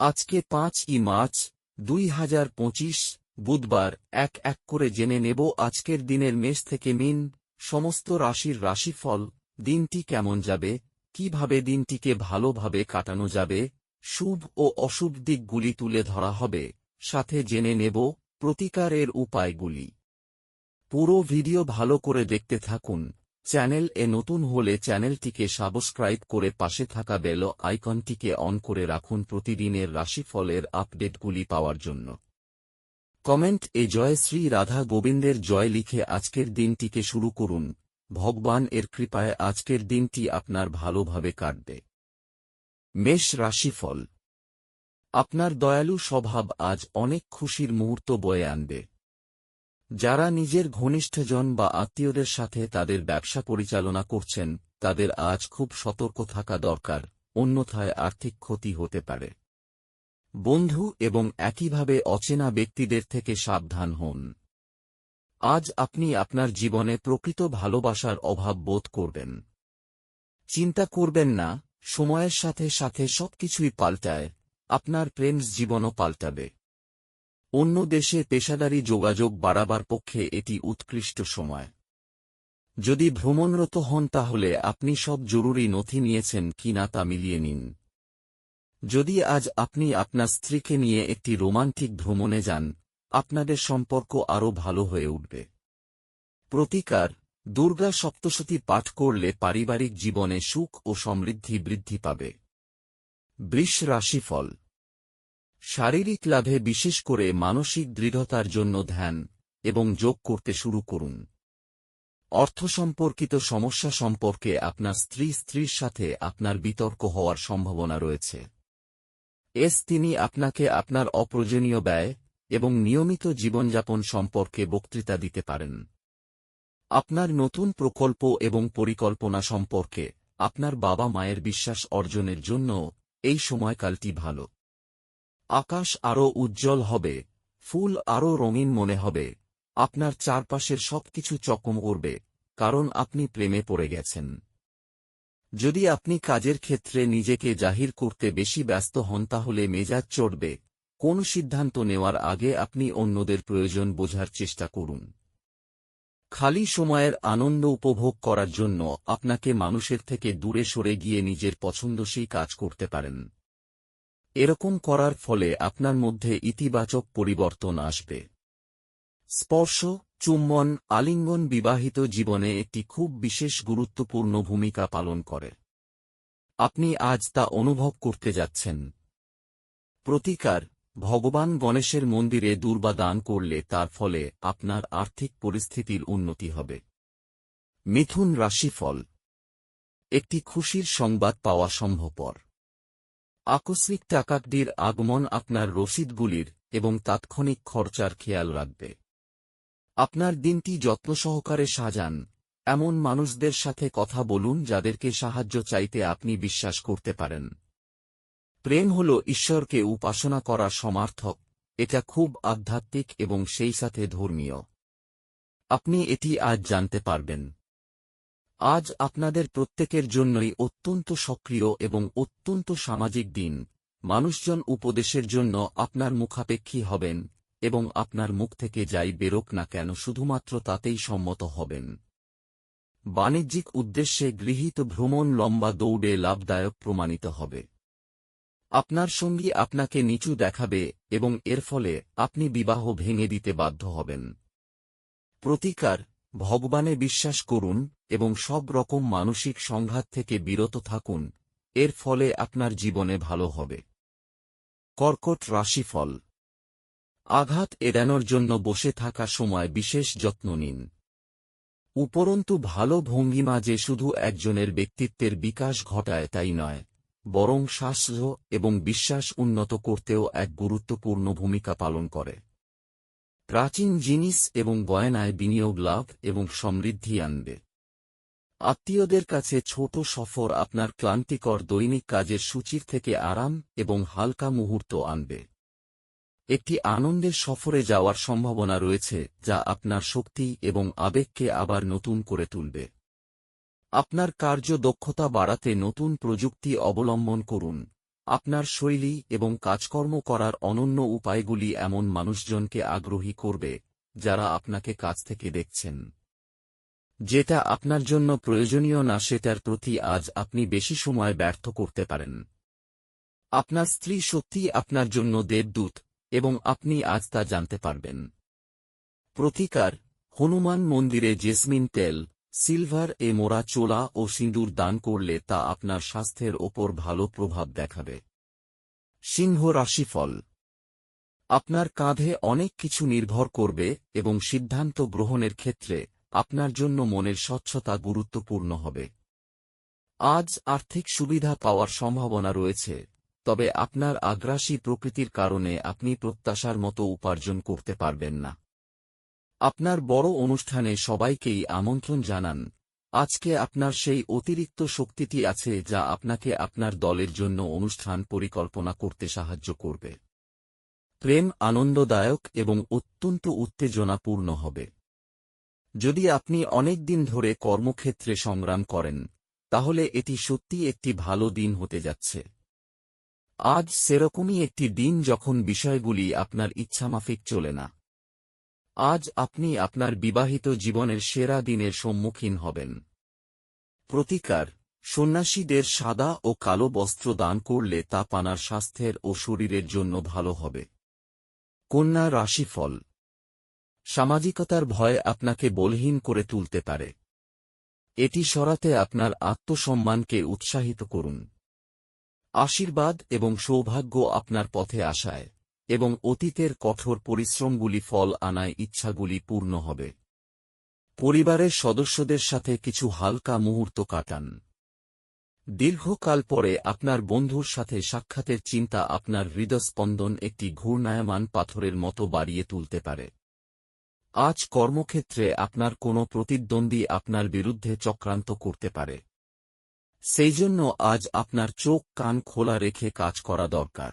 আজকে পাঁচ ই মার্চ, দুই হাজার পঁচিশ, বুধবার, এক এক করে জেনে নেব আজকের দিনের মেষ থেকে মিন, সমস্ত রাশির রাশিফল, দিনটি কেমন যাবে, কীভাবে দিনটিকে ভালোভাবে কাটানো যাবে, শুভ ও অশুভ দিকগুলি তুলে ধরা হবে, সাথে জেনে নেব প্রতিকারের উপায়গুলি। পুরো ভিডিও ভালো করে দেখতে থাকুন চ্যানেল এ নতুন হলে চ্যানেলটিকে সাবস্ক্রাইব করে পাশে থাকা বেল আইকনটিকে অন করে রাখুন প্রতিদিনের রাশিফলের আপডেটগুলি পাওয়ার জন্য। কমেন্ট এ জয় শ্রী রাধা গোবিন্দের জয় লিখে আজকের দিনটিকে শুরু করুন। ভগবান এর কৃপায় আজকের দিনটি আপনার ভালোভাবে কাটবে। মেষ রাশিফল। আপনার দয়ালু স্বভাব আজ অনেক খুশির মুহূর্ত বয়ে আনবে। যারা নিজের ঘনিষ্ঠজন বা আত্মীয়দের সাথে তাদের ব্যবসা পরিচালনা করছেন, তাদের আজ খুব সতর্ক থাকা দরকার, অন্যথায় আর্থিক ক্ষতি হতে পারে। বন্ধু এবং একইভাবে অচেনা ব্যক্তিদের থেকে সাবধান হন। আজ আপনি আপনার জীবনে প্রকৃত ভালোবাসার অভাব বোধ করবেন। চিন্তা করবেন না, সময়ের সাথে সাথে সবকিছুই পাল্টায়, আপনার প্রেমস জীবনও পাল্টাবে। অন্য দেশে পেশাদারী যোগাযোগ বাড়াবার পক্ষে এটি উৎকৃষ্ট সময়। যদি ভ্রমণরত হন তাহলে আপনি সব জরুরি নথি নিয়েছেন কিনা তা মিলিয়ে নিন। যদি আজ আপনি আপনার স্ত্রীকে নিয়ে একটি রোমান্টিক ভ্রমণে যান, আপনাদের সম্পর্ক আরও ভালো হয়ে উঠবে। প্রতিকার, দুর্গা সপ্তশতী পাঠ করলে পারিবারিক জীবনে সুখ ও সমৃদ্ধি বৃদ্ধি পাবে। বৃষ রাশিফল শারীরিক লাভে বিশেষ করে মানসিক দৃঢ়তার জন্য ধ্যান এবং যোগ করতে শুরু করুন। অর্থ সম্পর্কিত সমস্যা সম্পর্কে আপনার স্ত্রী স্ত্রীর সাথে আপনার বিতর্ক হওয়ার সম্ভাবনা রয়েছে। এস তিনি আপনাকে আপনার অপ্রয়োজনীয় ব্যয় এবং নিয়মিত জীবনযাপন সম্পর্কে বক্তৃতা দিতে পারেন। আপনার নতুন প্রকল্প এবং পরিকল্পনা সম্পর্কে আপনার বাবা মায়ের বিশ্বাস অর্জনের জন্য এই সময়কালটি ভালো। আকাশ আরও উজ্জ্বল হবে, ফুল আরও রঙিন মনে হবে। আপনার চারপাশের সবকিছু চকম করবে, কারণ আপনি প্রেমে পড়ে গেছেন। যদি আপনি কাজের ক্ষেত্রে নিজেকে জাহির করতে বেশি ব্যস্ত হন, তাহলে মেজাজ চড়বে। কোন সিদ্ধান্ত নেওয়ার আগে আপনি অন্যদের প্রয়োজন বোঝার চেষ্টা করুন। খালি সময়ের আনন্দ উপভোগ করার জন্য আপনাকে মানুষের থেকে দূরে সরে গিয়ে নিজের পছন্দসই কাজ করতে পারেন। এরকম করার ফলে আপনার মধ্যে ইতিবাচক পরিবর্তন আসবে। স্পর্শ, চুম্বন, আলিঙ্গন বিবাহিত জীবনে একটি খুব বিশেষ গুরুত্বপূর্ণ ভূমিকা পালন করে। আপনি আজ তা অনুভব করতে যাচ্ছেন। প্রতিকার, ভগবান গণেশের মন্দিরে দুর্বা দান করলে তার ফলে আপনার আর্থিক পরিস্থিতির উন্নতি হবে। মিথুন রাশিফল। একটি খুশির সংবাদ পাওয়া সম্ভবপর। আকস্মিক টাকাটির আগমন আপনার রসিদগুলির এবং তাৎক্ষণিক খরচার খেয়াল রাখবে। আপনার দিনটি যত্ন সহকারে সাজান। এমন মানুষদের সাথে কথা বলুন যাদেরকে সাহায্য চাইতে আপনি বিশ্বাস করতে পারেন। প্রেম হল ঈশ্বরকে উপাসনা করা সমার্থক। এটা খুব আধ্যাত্মিক এবং সেই সাথে ধর্মীয়। আপনি এটি আজ জানতে পারবেন। আজ আপনাদের প্রত্যেকের জন্যই অত্যন্ত সক্রিয় এবং অত্যন্ত সামাজিক দিন। মানুষজন উপদেশের জন্য আপনার মুখাপেক্ষী হবেন এবং আপনার মুখ থেকে যাই বেরোক না কেন শুধুমাত্র তাতেই সম্মত হবেন। বাণিজ্যিক উদ্দেশ্যে গৃহীত ভ্রমণ লম্বা দৌড়ে লাভদায়ক প্রমাণিত হবে। আপনার সঙ্গী আপনাকে নিচু দেখাবে এবং এর ফলে আপনি বিবাহ ভেঙে দিতে বাধ্য হবেন। প্রতিকার ভগবানে বিশ্বাস করুন এবং সব রকম মানসিক সংঘাত থেকে বিরত থাকুন, এর ফলে আপনার জীবনে ভালো হবে। কর্কট রাশিফল। আঘাত এড়ানোর জন্য বসে থাকা সময় বিশেষ যত্ন নিন। উপরন্তু ভালো ভঙ্গিমা যে শুধু একজনের ব্যক্তিত্বের বিকাশ ঘটায় তাই নয়, বরং শ্বাস এবং বিশ্বাস উন্নত করতেও এক গুরুত্বপূর্ণ ভূমিকা পালন করে। প্রাচীন জিনিস এবং গয়নায় বিনিয়োগ লাভ এবং সমৃদ্ধি আনবে। আত্মীয়দের কাছে ছোট সফর আপনার ক্লান্তিকর দৈনিক কাজের সূচির থেকে আরাম এবং হালকা মুহূর্ত আনবে। একটি আনন্দের সফরে যাওয়ার সম্ভাবনা রয়েছে, যা আপনার শক্তি এবং আবেগকে আবার নতুন করে তুলবে। আপনার কার্য দক্ষতা বাড়াতে নতুন প্রযুক্তি অবলম্বন করুন। আপনার শৈলী এবং কাজকর্ম করার অনন্য উপায়গুলি এমন মানুষজনকে আগ্রহী করবে, যারা আপনাকে কাছ থেকে দেখছেন। যেটা আপনার জন্য প্রয়োজনীয় না, সেটার প্রতি আজ আপনি বেশি সময় ব্যর্থ করতে পারেন। আপনার স্ত্রী সত্যিই আপনার জন্য দেবদূত, এবং আপনি আজ তা জানতে পারবেন। প্রতিকার, হনুমান মন্দিরে জেসমিন তেল সিলভার এ মোড়া চোলা ও সিঁদুর দান করলে তা আপনার স্বাস্থ্যের ওপর ভালো প্রভাব দেখাবে। সিংহ রাশিফল। আপনার কাঁধে অনেক কিছু নির্ভর করবে এবং সিদ্ধান্ত গ্রহণের ক্ষেত্রে আপনার জন্য মনের স্বচ্ছতা গুরুত্বপূর্ণ হবে। আজ আর্থিক সুবিধা পাওয়ার সম্ভাবনা রয়েছে, তবে আপনার আগ্রাসী প্রকৃতির কারণে আপনি প্রত্যাশার মতো উপার্জন করতে পারবেন না। আপনার বড় অনুষ্ঠানে সবাইকেই আমন্ত্রণ জানান। আজকে আপনার সেই অতিরিক্ত শক্তিটি আছে যা আপনাকে আপনার দলের জন্য অনুষ্ঠান পরিকল্পনা করতে সাহায্য করবে। প্রেম আনন্দদায়ক এবং অত্যন্ত উত্তেজনাপূর্ণ হবে। যদি আপনি অনেক দিন ধরে কর্মক্ষেত্রে সংগ্রাম করেন, তাহলে এটি সত্যি একটি ভালো দিন হতে যাচ্ছে। আজ সেরকমই একটি দিন যখন বিষয়গুলি আপনার ইচ্ছামাফিক চলে না। আজ আপনি আপনার বিবাহিত জীবনের সেরা দিনের সম্মুখীন হবেন। প্রতিকার, সন্ন্যাসীদের সাদা ও কালো বস্ত্র দান করলে তা পানার স্বাস্থ্যের ও শরীরের জন্য ভালো হবে। কন্যা রাশিফল। সামাজিকতার ভয় আপনাকে বলহীন করে তুলতে পারে। এটি সরাতে আপনার আত্মসম্মানকে উৎসাহিত করুন। আশীর্বাদ এবং সৌভাগ্য আপনার পথে আসায়। এবং অতীতের কঠোর পরিশ্রমগুলি ফল আনায় ইচ্ছাগুলি পূর্ণ হবে। পরিবারের সদস্যদের সাথে কিছু হালকা মুহূর্ত কাটান। দীর্ঘকাল পরে আপনার বন্ধুর সাথে সাক্ষাতের চিন্তা আপনার হৃদস্পন্দন একটি ঘূর্ণায়মান পাথরের মতো বাড়িয়ে তুলতে পারে। আজ কর্মক্ষেত্রে আপনার কোনো প্রতিদ্বন্দ্বী আপনার বিরুদ্ধে চক্রান্ত করতে পারে। সেই জন্য আজ আপনার চোখ কান খোলা রেখে কাজ করা দরকার।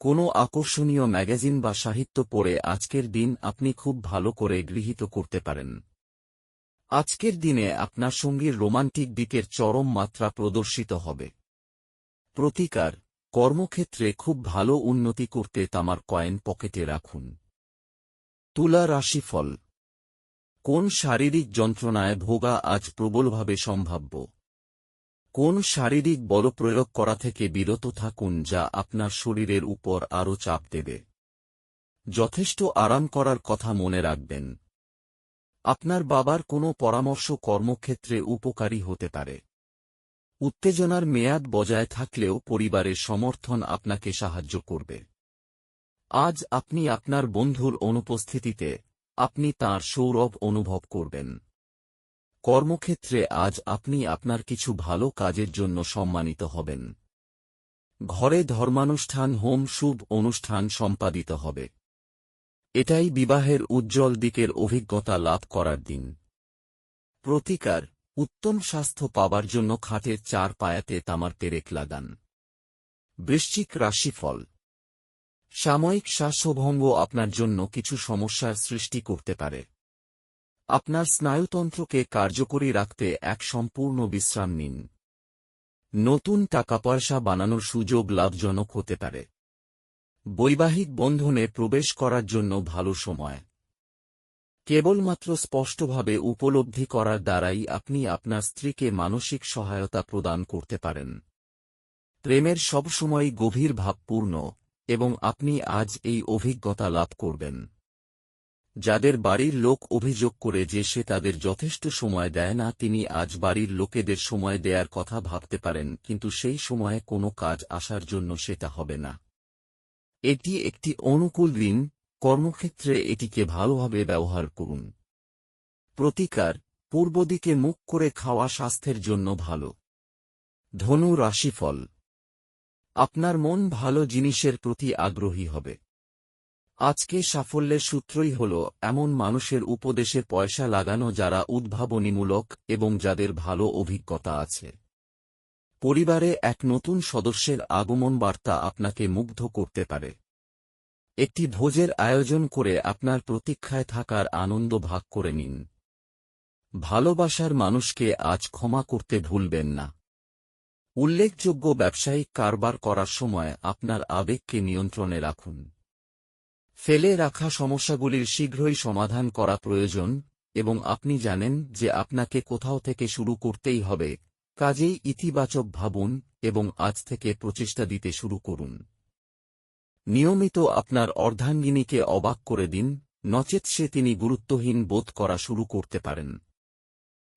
কোনো আকর্ষণীয় ম্যাগাজিন বা সাহিত্য পড়ে আজকের দিন আপনি খুব ভালো করে গৃহীত করতে পারেন। আজকের দিনে আপনার সঙ্গীর রোমান্টিক দিকের চরম মাত্রা প্রদর্শিত হবে। প্রতিকার, কর্মক্ষেত্রে খুব ভালো উন্নতি করতে তামার কয়েন পকেটে রাখুন। তুলা রাশিফল। কোন শারীরিক যন্ত্রণায় ভোগা আজ প্রবলভাবে সম্ভাব্য? কোন শারীরিক বল প্রয়োগ করা থেকে বিরত থাকুন যা আপনার শরীরের উপর আরও চাপ দেবে। যথেষ্ট আরাম করার কথা মনে রাখবেন। আপনার বাবার কোনো পরামর্শ কর্মক্ষেত্রে উপকারী হতে পারে। উত্তেজনার মেয়াদ বজায় থাকলেও পরিবারের সমর্থন আপনাকে সাহায্য করবে। আজ আপনি আপনার বন্ধুর অনুপস্থিতিতে আপনি তার সৌরভ অনুভব করবেন। কর্মক্ষেত্রে আজ আপনি আপনার কিছু ভালো কাজের জন্য সম্মানিত হবেন। ঘরে ধর্মানুষ্ঠান, হোম, শুভ অনুষ্ঠান সম্পাদিত হবে। এটাই বিবাহের উজ্জ্বল দিকের অভিজ্ঞতা লাভ করার দিন। প্রতিকার, উত্তম স্বাস্থ্য পাবার জন্য খাটের চার পায়াতে তামার পেরেক লাগান। বৃশ্চিক রাশিফল। সাময়িক শ্বাসভঙ্গ আপনার জন্য কিছু সমস্যার সৃষ্টি করতে পারে। আপনার স্নায়ুতন্ত্রকে কার্যকরী রাখতে এক সম্পূর্ণ বিশ্রাম নিন। নতুন টাকা পয়সা বানানোর সুযোগ লাভজনক হতে পারে। বৈবাহিক বন্ধনে প্রবেশ করার জন্য ভালো সময়। কেবলমাত্র স্পষ্টভাবে উপলব্ধি করার দ্বারাই আপনি আপনার স্ত্রীকে মানসিক সহায়তা প্রদান করতে পারেন। প্রেমের সবসময়ই গভীর ভাবপূর্ণ এবং আপনি আজ এই অভিজ্ঞতা লাভ করবেন। যাদের বাড়ির লোক অভিযোগ করে যে সে তাদের যথেষ্ট সময় দেয় না, তিনি আজ বাড়ির লোকেদের সময় দেয়ার কথা ভাবতে পারেন, কিন্তু সেই সময়ে কোনো কাজ আসার জন্য সেটা হবে না। এটি একটি অনুকূল দিন কর্মক্ষেত্রে এটিকে ভালোভাবে ব্যবহার করুন। প্রতিকার পূর্বদিকে মুখ করে খাওয়া স্বাস্থ্যের জন্য ভালো। ধনু রাশিফল। আপনার মন ভালো জিনিসের প্রতি আগ্রহী হবে। আজকে সাফল্যের সূত্রই হল, এমন মানুষের উপদেশে পয়সা লাগানো যারা উদ্ভাবনীমূলক এবং যাদের ভালো অভিজ্ঞতা আছে। পরিবারে এক নতুন সদস্যের আগমন বার্তা আপনাকে মুগ্ধ করতে পারে। একটি ভোজের আয়োজন করে আপনার প্রতীক্ষায় থাকার আনন্দ ভাগ করে নিন। ভালোবাসার মানুষকে আজ ক্ষমা করতে ভুলবেন না। উল্লেখযোগ্য ব্যবসায়িক কারবার করার সময় আপনার আবেগকে নিয়ন্ত্রণে রাখুন। ফেলে রাখা সমস্যাগুলির শীঘ্রই সমাধান করা প্রয়োজন, এবং আপনি জানেন যে আপনাকে কোথাও থেকে শুরু করতেই হবে। কাজেই ইতিবাচক ভাবুন এবং আজ থেকে প্রচেষ্টা দিতে শুরু করুন। নিয়মিত আপনার অর্ধাঙ্গিনীকে অবাক করে দিন, নচেত সে তিনি গুরুত্বহীন বোধ করা শুরু করতে পারেন।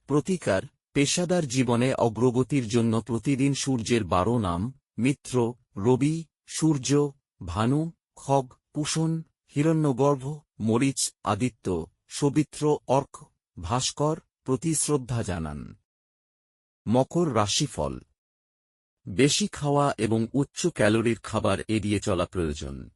প্রতিকার, পেশাদার জীবনে অগ্রগতির জন্য প্রতিদিন সূর্যের বারো নাম, মিত্র, রবি, সূর্য, ভানু, খগ, পুষণ হিরণ্যগর্ভ, মরিচ, আদিত্য, সবিত্র, অর্ক, ভাস্কর প্রতি শ্রদ্ধা জানান। মকর রাশিফল। বেশি খাওয়া এবং উচ্চ ক্যালোরির খাবার এড়িয়ে চলা প্রয়োজন।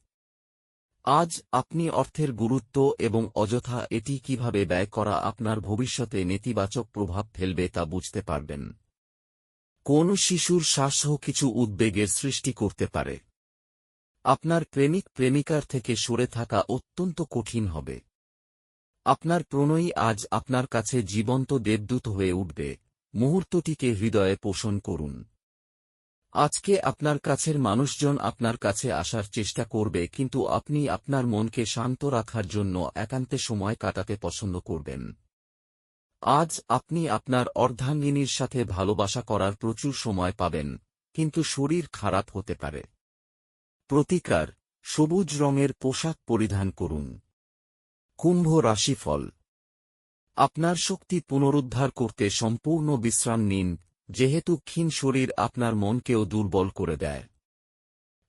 আজ আপনি অর্থের গুরুত্ব এবং অযথা এটি কীভাবে ব্যয় করা আপনার ভবিষ্যতে নেতিবাচক প্রভাব ফেলবে তা বুঝতে পারবেন। কোন শিশুর শ্বাসও কিছু উদ্বেগের সৃষ্টি করতে পারে? আপনার প্রেমিক প্রেমিকার থেকে সরে থাকা অত্যন্ত কঠিন হবে। আপনার প্রণয়ী আজ আপনার কাছে জীবন্ত দেবদূত হয়ে উঠবে। মুহূর্তটিকে হৃদয়ে পোষণ করুন। আজকে আপনার কাছের মানুষজন আপনার কাছে আসার চেষ্টা করবে, কিন্তু আপনি আপনার মনকে শান্ত রাখার জন্য একান্তে সময় কাটাতে পছন্দ করবেন। আজ আপনি আপনার অর্ধাঙ্গিনীর সাথে ভালোবাসা করার প্রচুর সময় পাবেন, কিন্তু শরীর খারাপ হতে পারে। প্রতিকার, সবুজ রঙের পোশাক পরিধান করুন। কুম্ভ রাশিফল। আপনার শক্তি পুনরুদ্ধার করতে সম্পূর্ণ বিশ্রাম নিন, যেহেতু ক্ষীণ শরীর আপনার মনকেও দুর্বল করে দেয়।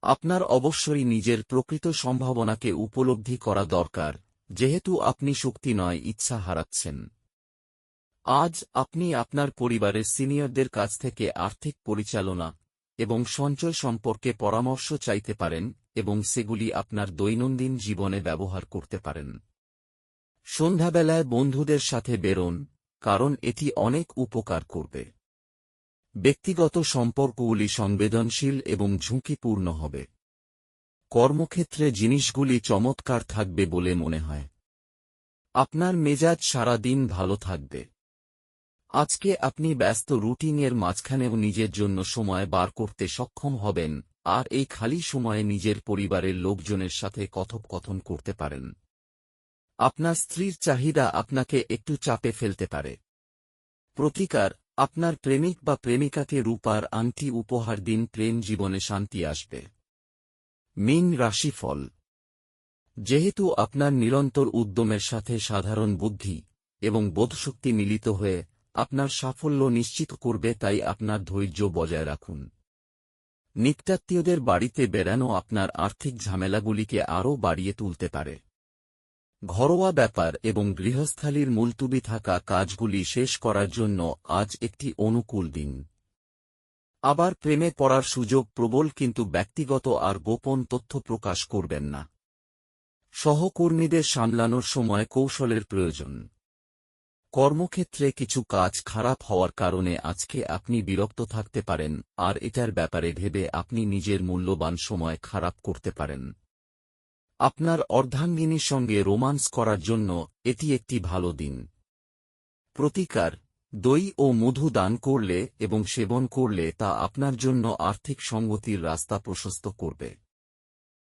আপনার অবশ্যই নিজের প্রকৃত সম্ভাবনাকে উপলব্ধি করা দরকার, যেহেতু আপনি শক্তি নয়, ইচ্ছা হারাচ্ছেন। আজ আপনি আপনার পরিবারের সিনিয়রদের কাছ থেকে আর্থিক পরিচালনা এবং সঞ্চয় সম্পর্কে পরামর্শ চাইতে পারেন এবং সেগুলি আপনার দৈনন্দিন জীবনে ব্যবহার করতে পারেন। সন্ধ্যাবেলায় বন্ধুদের সাথে বেরোন, কারণ এটি অনেক উপকার করবে। ব্যক্তিগত সম্পর্কগুলি সংবেদনশীল এবং ঝুঁকিপূর্ণ হবে। কর্মক্ষেত্রে জিনিসগুলি চমৎকার থাকবে বলে মনে হয়। আপনার মেজাজ সারা দিন ভালো থাকবে। আজকে আপনি ব্যস্ত রুটিনের মাঝখানেও নিজের জন্য সময় বার করতে সক্ষম হবেন, আর এই খালি সময়ে নিজের পরিবারের লোকজনের সাথে কথোপকথন করতে পারেন। আপনার স্ত্রীর চাহিদা আপনাকে একটু চাপে ফেলতে পারে। প্রতিকার, আপনার প্রেমিক বা প্রেমিকাকে রূপার আংটি উপহার দিন, প্রেম জীবনে শান্তি আসবে। মিন রাশিফল। যেহেতু আপনার নিরন্তর উদ্যমের সাথে সাধারণ বুদ্ধি এবং বোধশক্তি মিলিত হয়ে আপনার সাফল্য নিশ্চিত করবে, তাই আপনার ধৈর্য বজায় রাখুন। নিত্যাত্মীয়দের বাড়িতে বেড়ানো আপনার আর্থিক ঝামেলাগুলিকে আরও বাড়িয়ে তুলতে পারে। ঘরোয়া ব্যাপার এবং গৃহস্থালির মুলতুবি থাকা কাজগুলি শেষ করার জন্য আজ একটি অনুকূল দিন। আবার প্রেমে পড়ার সুযোগ প্রবল, কিন্তু ব্যক্তিগত আর গোপন তথ্য প্রকাশ করবেন না। সহকর্মীদের সামলানোর সময় কৌশলের প্রয়োজন। কর্মক্ষেত্রে কিছু কাজ খারাপ হওয়ার কারণে আজকে আপনি বিরক্ত থাকতে পারেন, আর এটার ব্যাপারে ভেবে আপনি নিজের মূল্যবান সময় খারাপ করতে পারেন। আপনার অর্ধাঙ্গিনীর সঙ্গে রোমান্স করার জন্য এটি একটি ভালো দিন। প্রতিকার, দই ও মধু দান করলে এবং সেবন করলে তা আপনার জন্য আর্থিক সঙ্গতির রাস্তা প্রশস্ত করবে।